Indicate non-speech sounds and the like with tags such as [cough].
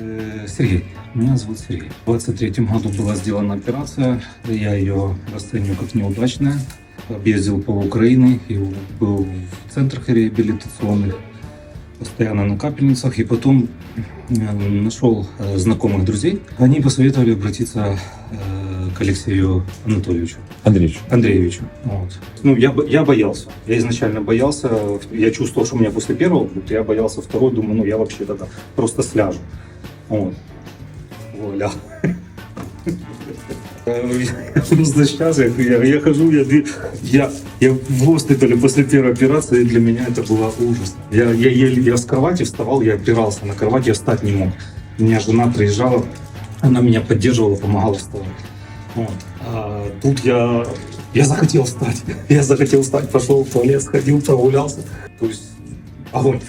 Э, Сергей. Меня зовут Сергей. В 23 году была сделана операция. Я ее расцениваю как неудачная. Объездил по Украине и был в центрах реабилитационных, постоянно на капельницах. И потом э, нашел э, знакомых друзей. Они посоветовали обратиться к Алексею Анатольевичу. Андрійович, Андреевичу. Вот. Ну, я, я боялся. Я изначально боялся. Я чувствовал, что у меня после первого. Я боялся второй. Думаю, ну, я вообще тогда просто сляжу. Вот. Воля. Я [laughs] Просто сейчас я, я, я хожу, я, я, я в госпитале после первой операции, для меня это было ужас. Я, я, еле- я с кровати вставал, я опирался на кровать, я встать не мог. У меня жена приезжала, она меня поддерживала, помогала вставать. Вот. А тут я, я захотел встать. [laughs] Я захотел встать, пошел в туалет, сходил, прогулялся. То есть огонь.